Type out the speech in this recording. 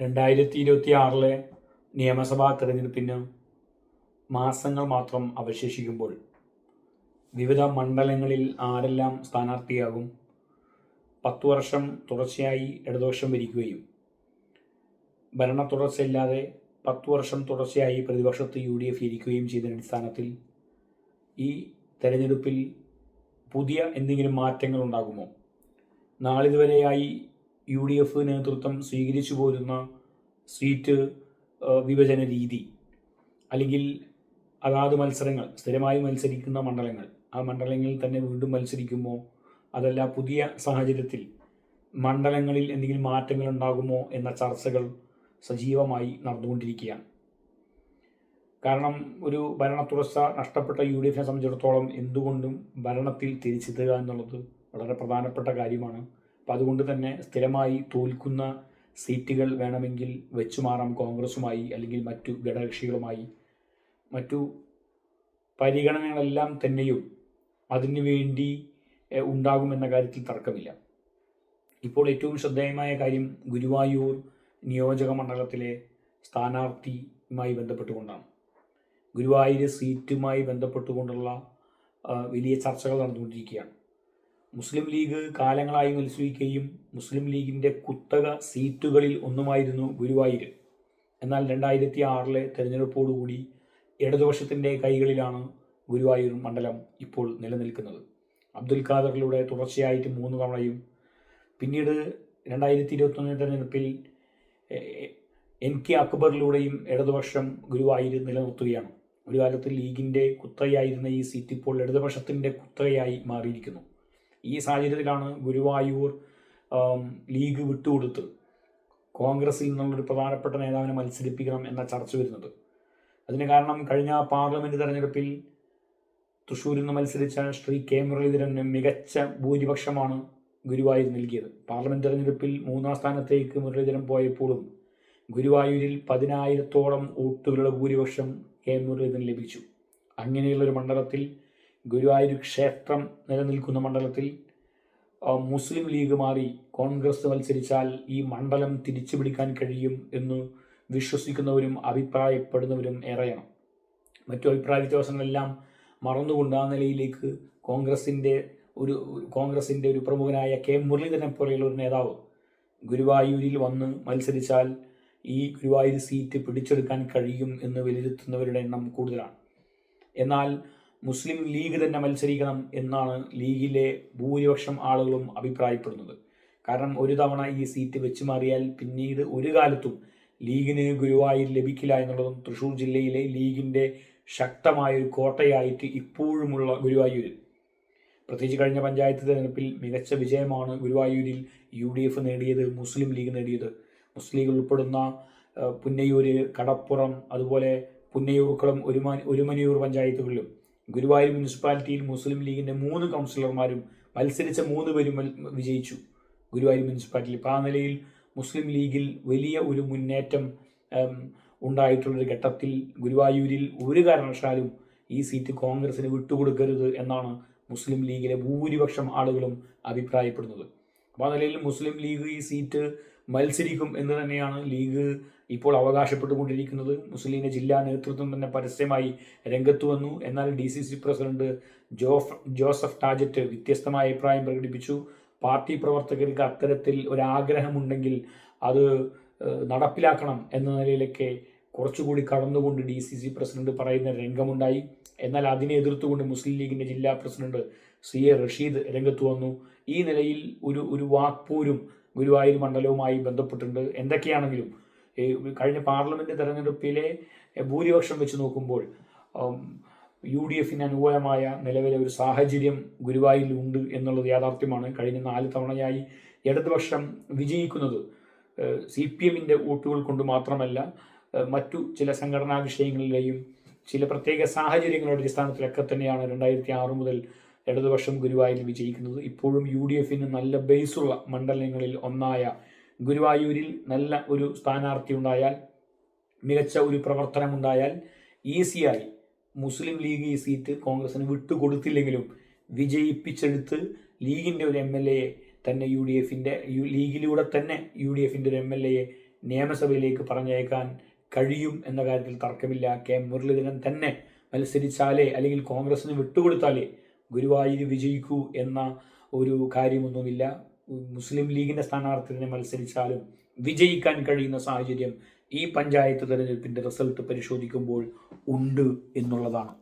രണ്ടായിരത്തി ഇരുപത്തി ആറിലെ നിയമസഭാ തെരഞ്ഞെടുപ്പിന് മാസങ്ങൾ മാത്രം അവശേഷിക്കുമ്പോൾ വിവിധ മണ്ഡലങ്ങളിൽ ആരെല്ലാം സ്ഥാനാർത്ഥിയാകും പത്തു വർഷം തുടർച്ചയായി ഇടതുപക്ഷം ഭരിക്കുകയും ഭരണ തുടർച്ചയില്ലാതെ പത്തു വർഷം തുടർച്ചയായി പ്രതിപക്ഷത്ത് യു ഡി എഫ് ഇരിക്കുകയും ചെയ്തതിന്റെ അടിസ്ഥാനത്തിൽ ഈ തെരഞ്ഞെടുപ്പിൽ പുതിയ എന്തെങ്കിലും മാറ്റങ്ങൾ ഉണ്ടാകുമോ? നാളിതുവരെയായി യു ഡി എഫ് നേതൃത്വം സ്വീകരിച്ചു പോരുന്ന സീറ്റ് വിഭജന രീതി അല്ലെങ്കിൽ അതാത് മത്സരങ്ങൾ സ്ഥിരമായി മത്സരിക്കുന്ന മണ്ഡലങ്ങൾ. ആ മണ്ഡലങ്ങളിൽ തന്നെ വീണ്ടും മത്സരിക്കുമോ അതല്ല പുതിയ സാഹചര്യത്തിൽ മണ്ഡലങ്ങളിൽ എന്തെങ്കിലും മാറ്റങ്ങൾ ഉണ്ടാകുമോ എന്ന ചർച്ചകൾ സജീവമായി നടന്നുകൊണ്ടിരിക്കുകയാണ്. കാരണം ഒരു ഭരണ തുടർച്ച നഷ്ടപ്പെട്ട യു ഡി എഫിനെ സംബന്ധിച്ചിടത്തോളം എന്തുകൊണ്ടും ഭരണത്തിൽ തിരിച്ചെത്തുക എന്നുള്ളത് വളരെ പ്രധാനപ്പെട്ട കാര്യമാണ്. അപ്പം അതുകൊണ്ട് തന്നെ സ്ഥിരമായി തോൽക്കുന്ന സീറ്റുകൾ വേണമെങ്കിൽ വെച്ചുമാറാം കോൺഗ്രസുമായി അല്ലെങ്കിൽ മറ്റു ഘടകകക്ഷികളുമായി. മറ്റു പരിഗണനകളെല്ലാം തന്നെയും അതിനു വേണ്ടി എഹ്, ഉണ്ടാകുമെന്ന കാര്യത്തിൽ തർക്കമില്ല. ഇപ്പോൾ ഏറ്റവും ശ്രദ്ധേയമായ കാര്യം ഗുരുവായൂർ നിയോജക മണ്ഡലത്തിലെ സ്ഥാനാർത്ഥിയുമായി ബന്ധപ്പെട്ടുകൊണ്ടാണ്. ഗുരുവായൂർ സീറ്റുമായി ബന്ധപ്പെട്ടുകൊണ്ടുള്ള വലിയ ചർച്ചകൾ നടന്നുകൊണ്ടിരിക്കുകയാണ്. മുസ്ലിം ലീഗ് കാലങ്ങളായി മത്സരിക്കുകയും മുസ്ലിം ലീഗിന്റെ കുത്തക സീറ്റുകളിൽ ഒന്നുമായിരുന്നു ഗുരുവായൂർ. എന്നാൽ രണ്ടായിരത്തി ആറിലെ തെരഞ്ഞെടുപ്പോടുകൂടി ഇടതുപക്ഷത്തിന്റെ കൈകളിലാണ് ഗുരുവായൂർ മണ്ഡലം ഇപ്പോൾ നിലനിൽക്കുന്നത്. അബ്ദുൽ ഖാദറിലൂടെ തുടർച്ചയായിട്ട് മൂന്ന് തവണയും പിന്നീട് രണ്ടായിരത്തി ഇരുപത്തൊന്ന് തെരഞ്ഞെടുപ്പിൽ എൻ കെ അക്ബറിലൂടെയും ഇടതുപക്ഷം ഗുരുവായൂർ നിലനിർത്തുകയാണ്. ഒരു കാലത്ത് ലീഗിന്റെ കുത്തകയായിരുന്ന ഈ സീറ്റ് ഇപ്പോൾ ഇടതുപക്ഷത്തിന്റെ കുത്തകയായി മാറിയിരിക്കുന്നു. ഈ സാഹചര്യത്തിലാണ് ഗുരുവായൂർ ലീഗ് വിട്ടുകൊടുത്ത് കോൺഗ്രസിൽ നിന്നുള്ളൊരു പ്രധാനപ്പെട്ട നേതാവിനെ മത്സരിപ്പിക്കണം എന്ന ചർച്ച വരുന്നത്. അതിന് കാരണം കഴിഞ്ഞ പാർലമെന്റ് തെരഞ്ഞെടുപ്പിൽ തൃശ്ശൂരിൽ നിന്ന് മത്സരിച്ച ശ്രീ കെ മുരളീധരന് മികച്ച ഭൂരിപക്ഷമാണ് ഗുരുവായൂർ നൽകിയത്. പാർലമെന്റ് തെരഞ്ഞെടുപ്പിൽ മൂന്നാം സ്ഥാനത്തേക്ക് മുരളീധരൻ പോയപ്പോഴും ഗുരുവായൂരിൽ പതിനായിരത്തോളം വോട്ടുകളുടെ ഭൂരിപക്ഷം കെ മുരളീധരൻ ലഭിച്ചു. അങ്ങനെയുള്ള ഒരു മണ്ഡലത്തിൽ ഗുരുവായൂർ ക്ഷേത്രം നിലനിൽക്കുന്ന മണ്ഡലത്തിൽ മുസ്ലിം ലീഗ് മാറി കോൺഗ്രസ് മത്സരിച്ചാൽ ഈ മണ്ഡലം തിരിച്ചു പിടിക്കാൻ കഴിയും എന്ന് വിശ്വസിക്കുന്നവരും അഭിപ്രായപ്പെടുന്നവരും ഏറെയാണ്. മറ്റു അഭിപ്രായ വ്യത്യാസങ്ങളെല്ലാം മറന്നുകൊണ്ട് ആ നിലയിലേക്ക് കോൺഗ്രസിന്റെ ഒരു കോൺഗ്രസിന്റെ ഒരു പ്രമുഖനായ കെ മുരളീധരനെ പോലെയുള്ള ഒരു നേതാവ് ഗുരുവായൂരിൽ വന്ന് മത്സരിച്ചാൽ ഈ ഗുരുവായൂർ സീറ്റ് പിടിച്ചെടുക്കാൻ കഴിയും എന്ന് വിലയിരുത്തുന്നവരുടെ എണ്ണം കൂടുതലാണ്. എന്നാൽ മുസ്ലിം ലീഗ് തന്നെ മത്സരിക്കണം എന്നാണ് ലീഗിലെ ഭൂരിപക്ഷം ആളുകളും അഭിപ്രായപ്പെടുന്നത്. കാരണം ഒരു തവണ ഈ സീറ്റ് വെച്ച് മാറിയാൽ പിന്നീട് ഒരു കാലത്തും ലീഗിന് ഗുരുവായൂർ ലഭിക്കില്ല എന്നുള്ളതും തൃശ്ശൂർ ജില്ലയിലെ ലീഗിന്റെ ശക്തമായ ഒരു കോട്ടയായിട്ട് ഇപ്പോഴുമുള്ള ഗുരുവായൂരിൽ. പ്രത്യേകിച്ച് കഴിഞ്ഞ പഞ്ചായത്ത് തെരഞ്ഞെടുപ്പിൽ മികച്ച വിജയമാണ് ഗുരുവായൂരിൽ യു ഡി എഫ് നേടിയത് മുസ്ലിം ലീഗ് നേടിയത്. മുസ്ലിം ലീഗ് ഉൾപ്പെടുന്ന പുന്നയൂര് കടപ്പുറം അതുപോലെ പുന്നയൂർക്കുളം ഒരുമ ഒരുമനിയൂർ പഞ്ചായത്തുകളിലും ഗുരുവായൂർ മുനിസിപ്പാലിറ്റിയിൽ മുസ്ലിം ലീഗിന്റെ മൂന്ന് കൗൺസിലർമാരും മത്സരിച്ച മൂന്ന് പേരും വിജയിച്ചു. ഗുരുവായൂർ മുനിസിപ്പാലിറ്റിയിൽ ഇപ്പോൾ ആ നിലയിൽ മുസ്ലിം ലീഗിൽ വലിയ ഒരു മുന്നേറ്റം ഉണ്ടായിട്ടുള്ളൊരു ഘട്ടത്തിൽ ഗുരുവായൂരിൽ ഒരു കാരണവശാലും ഈ സീറ്റ് കോൺഗ്രസിന് വിട്ടുകൊടുക്കരുത് എന്നാണ് മുസ്ലിം ലീഗിലെ ഭൂരിപക്ഷം ആളുകളും അഭിപ്രായപ്പെടുന്നത്. അപ്പോൾ ആ നിലയിൽ മുസ്ലിം ലീഗ് ഈ സീറ്റ് മത്സരിക്കും എന്ന് തന്നെയാണ് ലീഗ് ഇപ്പോൾ അവകാശപ്പെട്ടുകൊണ്ടിരിക്കുന്നത് മുസ്ലിം ജില്ലാ നേതൃത്വം തന്നെ പരസ്യമായി രംഗത്തു വന്നു. എന്നാൽ ഡി സി സി പ്രസിഡന്റ് ജോഫ് ജോസഫ് ടാജറ്റ് വ്യത്യസ്തമായ അഭിപ്രായം പ്രകടിപ്പിച്ചു. പാർട്ടി പ്രവർത്തകർക്ക് അത്തരത്തിൽ ഒരാഗ്രഹമുണ്ടെങ്കിൽ അത് നടപ്പിലാക്കണം എന്ന നിലയിലൊക്കെ കുറച്ചുകൂടി കടന്നുകൊണ്ട് ഡി സി സി പ്രസിഡന്റ് പറയുന്ന രംഗമുണ്ടായി. എന്നാൽ അതിനെ എതിർത്തുകൊണ്ട് മുസ്ലിം ലീഗിന്റെ ജില്ലാ പ്രസിഡന്റ് സി എ റഷീദ് രംഗത്ത് വന്നു. ഈ നിലയിൽ ഒരു ഒരു വാക്പോരും ഗുരുവായൂർ മണ്ഡലവുമായി ബന്ധപ്പെട്ടിട്ടുണ്ട്. എന്തൊക്കെയാണെങ്കിലും കഴിഞ്ഞ പാർലമെന്റ് തെരഞ്ഞെടുപ്പിലെ ഭൂരിപക്ഷം വെച്ച് നോക്കുമ്പോൾ യു ഡി എഫിന് അനുകൂലമായ നിലവിലെ ഒരു സാഹചര്യം ഗുരുവായൂരിൽ ഉണ്ട് എന്നുള്ളത് യാഥാർത്ഥ്യമാണ്. കഴിഞ്ഞ നാല് തവണയായി ഇടതുപക്ഷം വിജയിക്കുന്നത് സി പി എമ്മിന്റെ വോട്ടുകൾ കൊണ്ട് മാത്രമല്ല മറ്റു ചില സംഘടനാ വിഷയങ്ങളിലെയും ചില പ്രത്യേക സാഹചര്യങ്ങളുടെ അടിസ്ഥാനത്തിലൊക്കെ തന്നെയാണ് രണ്ടായിരത്തി ആറ് മുതൽ ഇടതുപക്ഷം ഗുരുവായൂരിൽ വിജയിക്കുന്നത്. ഇപ്പോഴും യു ഡി എഫിന് നല്ല ബേസുള്ള മണ്ഡലങ്ങളിൽ ഒന്നായ ഗുരുവായൂരിൽ നല്ല ഒരു സ്ഥാനാർത്ഥി ഉണ്ടായാൽ മികച്ച ഒരു പ്രവർത്തനമുണ്ടായാൽ ഈസിയായി മുസ്ലിം ലീഗ് ഈ സീറ്റ് കോൺഗ്രസിന് വിട്ടുകൊടുത്തില്ലെങ്കിലും വിജയിപ്പിച്ചെടുത്ത് ലീഗിന്റെ ഒരു എം എൽ എയെ തന്നെ യു ഡി എഫിന്റെ ലീഗിലൂടെ തന്നെ യു ഡി എഫിന്റെ ഒരു എം എൽ എയെ നിയമസഭയിലേക്ക് പറഞ്ഞയക്കാൻ കഴിയും എന്ന കാര്യത്തിൽ തർക്കമില്ല. കെ മുരളീധരൻ തന്നെ മത്സരിച്ചാലേ അല്ലെങ്കിൽ കോൺഗ്രസിന് വിട്ടുകൊടുത്താലേ ഗുരുവായൂർ വിജയിക്കൂ എന്ന ഒരു കാര്യമൊന്നുമില്ല. മുസ്ലിം ലീഗിന്റെ സ്ഥാനാർത്ഥിനെ മത്സരിച്ചാലും വിജയിക്കാൻ കഴിയുന്ന സാഹചര്യം ഈ പഞ്ചായത്ത് തെരഞ്ഞെടുപ്പിന്റെ റിസൾട്ട് പരിശോധിക്കുമ്പോൾ ഉണ്ട് എന്നുള്ളതാണ്.